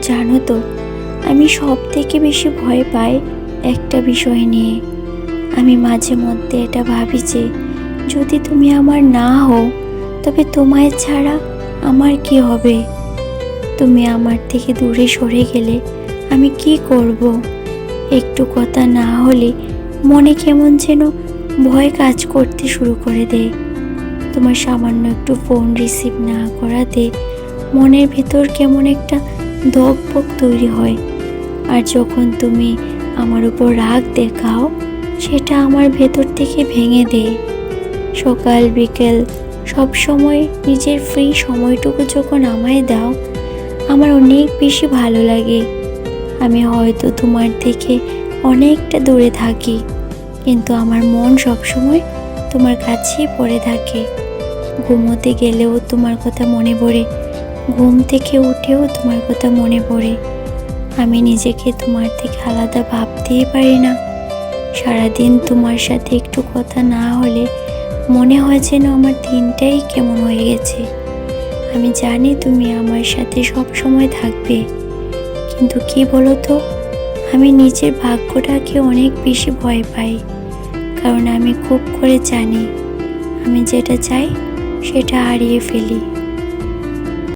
জানো তো, আমি সব থেকে বেশি ভয় পাই একটা বিষয় নিয়ে। আমি মাঝে মধ্যে এটা ভাবি যে, যদি তুমি আমার না হও, তবে তোমায় ছাড়া আমার কি হবে? তুমি আমার থেকে দূরে সরে গেলে আমি কি করব? একটু কথা না হলে মনে কেমন যেন ভয় কাজ করতে শুরু করে দেয়। তোমার সামান্য একটু ফোন রিসিভ না করাতে মনের ভেতর কেমন একটা ধকপক তৈরি হয়। আর যখন তুমি আমার উপর রাগ দেখাও, সেটা আমার ভেতর থেকে ভেঙে দেয়। সকাল, বিকেল, সব সময় নিজের ফ্রি সময়টুকু যখন আমায় দাও, আমার অনেক বেশি ভালো লাগে। আমি হয়তো তোমার থেকে অনেকটা দূরে থাকি, কিন্তু আমার মন সবসময় তোমার কাছেই পড়ে থাকে। ঘুমোতে গেলেও তোমার কথা মনে পড়ে ঘুম থেকে উঠেও তোমার কথা মনে পড়ে। আমি নিজেকে তোমার থেকে আলাদা ভাবতেই পারি না। সারাদিন তোমার সাথে একটু কথা না হলে মনে হয় যেন আমার দিনটাই কেমন হয়ে গেছে। আমি জানি তুমি আমার সাথে সব সময় থাকবে। কিন্তু কি বলো তো আমি নিজের ভাগ্যটাকে অনেক বেশি ভয় পাই। কারণ আমি খুব করে জানি, আমি যেটা চাই সেটা হারিয়ে ফেলি।